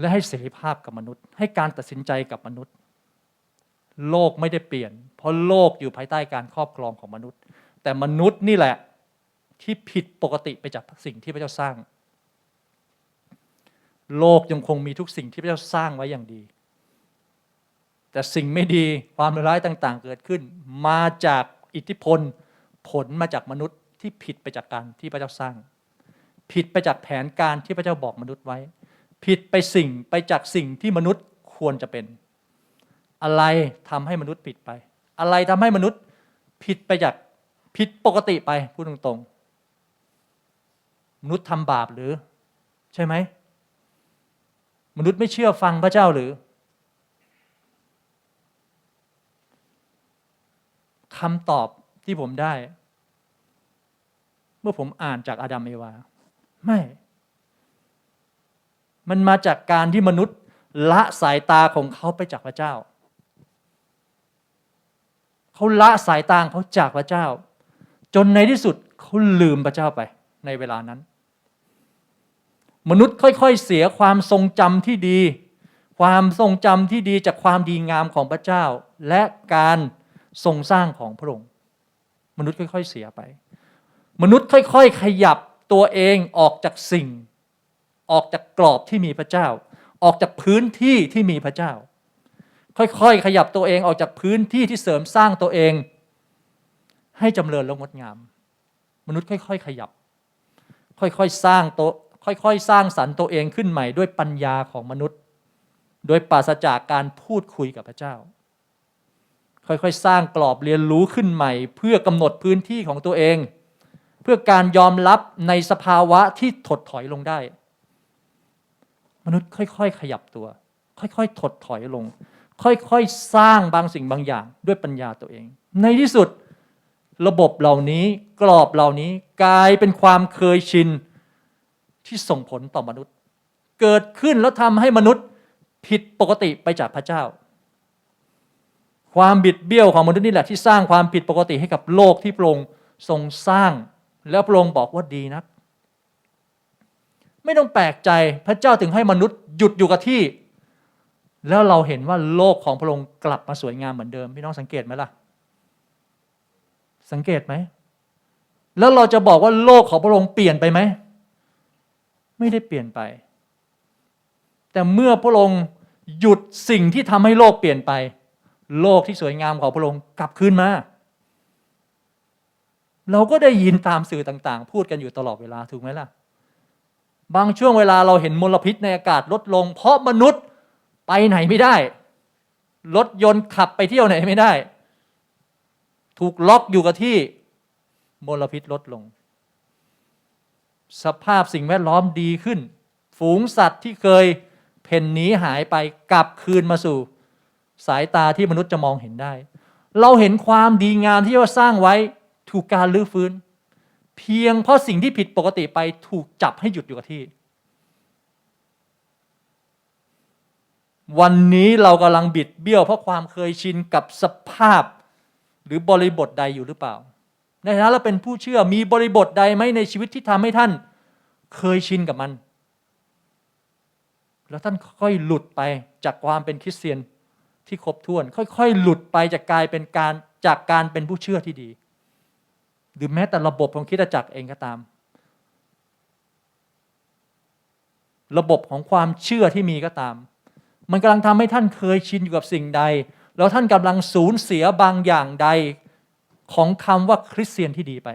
และให้เสรีภาพกับมนุษย์ ให้การตัดสินใจกับมนุษย์ โลกไม่ได้เปลี่ยน เพราะโลกอยู่ภายใต้การครอบครองของมนุษย์ แต่มนุษย์นี่แหละที่ผิดปกติไปจากสิ่งที่พระเจ้าสร้าง โลกยังคงมีทุกสิ่งที่พระเจ้าสร้างไว้อย่างดี แต่สิ่งไม่ดีความร้ายต่าง ๆ เกิดขึ้น มาจากอิทธิพล ผลมาจากมนุษย์ที่ผิดไปจากการที่พระเจ้าสร้าง ผิดไปจากแผนการที่พระเจ้าบอกมนุษย์ไว้ ผิดไปสิ่งไปจากสิ่งที่มนุษย์ควรจะเป็น อะไรทำให้มนุษย์ผิดไป อะไรทำให้มนุษย์ผิดไปจากผิดปกติไปพูดตรงๆ มนุษย์ทำบาปหรือ ใช่ไหมมนุษย์ไม่เชื่อฟังพระเจ้าหรือคำตอบที่ผมได้ เมื่อผมอ่านจากอาดัมเอวา ไม่ มันมาจากการที่มนุษย์ละสายตาของเขาไปจากพระเจ้า เขาละสายตาเขาจากพระเจ้า จนในที่สุดเขาลืมพระเจ้าไปในเวลานั้น มนุษย์ค่อย ๆ เสียความทรงจำที่ดี ความทรงจำที่ดีจากความดีงามของพระเจ้า และการทรงสร้างของพระองค์ มนุษย์ค่อย ๆ เสียไป มนุษย์ค่อย ๆ ขยับตัวเองออกจากสิ่ง ออกจากกรอบที่มีพระเจ้า ออกจากพื้นที่ที่มีพระเจ้า ค่อยๆ ขยับตัวเองออกจากพื้นที่ที่เสริมสร้างตัวเอง ให้จำเริญและงดงาม มนุษย์ค่อย ๆ ขยับ ค่อยๆสร้างตัวค่อยๆ สร้างสรรค์ตัวเองขึ้นใหม่ด้วยปัญญาของมนุษย์ โดยปราศจากการพูดคุยกับพระเจ้า ค่อยๆ สร้างกรอบเรียนรู้ขึ้นใหม่ เพื่อกำหนดพื้นที่ของตัวเอง เพื่อการยอมรับในสภาวะที่ถดถอยลงได้ มนุษย์ค่อย ๆ ขยับตัว ค่อยๆ ถดถอยลง ค่อยๆ สร้างบางสิ่งบางอย่างด้วยปัญญาตัวเอง ในที่สุดระบบเหล่านี้กรอบเหล่านี้กลายเป็นความเคยชินที่ส่งผลต่อมนุษย์ เกิดขึ้นแล้วทำให้มนุษย์ผิดปกติไปจากพระเจ้า ความบิดเบี้ยวของมนุษย์นี่แหละที่สร้างความผิดปกติให้กับโลกที่พระองค์ทรงสร้าง แล้วพระองค์บอกว่าดีนัก ไม่ต้องแปลกใจพระเจ้าถึงให้มนุษย์หยุดอยู่กับที่ แล้วเราเห็นว่าโลกของพระองค์กลับมาสวยงามเหมือนเดิม พี่น้องสังเกตไหมล่ะ สังเกตไหม แล้วเราจะบอกว่าโลกของพระองค์เปลี่ยนไปไหม ไม่ได้เปลี่ยนไป แต่เมื่อพระองค์หยุดสิ่งที่ทำให้โลกเปลี่ยนไป โลกที่สวยงามของพระองค์กลับคืนมาเราก็ได้ยินตามสื่อต่าง ๆ พูดกันอยู่ตลอดเวลาถูกไหมล่ะ บางช่วงเวลาเราเห็นมลพิษในอากาศลดลง เพราะมนุษย์ไปไหนไม่ได้ รถยนต์ขับไปเที่ยวไหนไม่ได้ ถูกล็อกอยู่กับที่มลพิษลดลง สภาพสิ่งแวดล้อมดีขึ้น ฝูงสัตว์ที่เคยเพ่นหนีหายไปกลับคืนมาสู่ สายตาที่มนุษย์จะมองเห็นได้ เราเห็นความดีงามที่เราสร้างไว้ถูกการลื้อฟื้น เพียงเพราะสิ่งที่ผิดปกติไปถูกจับให้หยุดอยู่กับที่ วันนี้เรากำลังบิดเบี้ยวเพราะความเคยชินกับสภาพ หรือบริบทใดอยู่หรือเปล่า ในฐานะเราเป็นผู้เชื่อมีบริบทใดไหมในชีวิตที่ทำให้ท่าน เคยชินกับมัน แล้วท่านค่อยหลุดไปจากความเป็นคริสเตียนที่ครบถ้วน ค่อย ๆ หลุดไปจากกลายเป็นการจากการเป็นผู้เชื่อที่ดี หรือแม้แต่ระบบของคิดจักรเองก็ตาม ระบบของความเชื่อที่มีก็ตาม มันกำลังทำให้ท่านเคยชินอยู่กับสิ่งใด แล้วท่านกำลังสูญเสียบางอย่างใดของคำว่าคริสเตียนที่ดีไป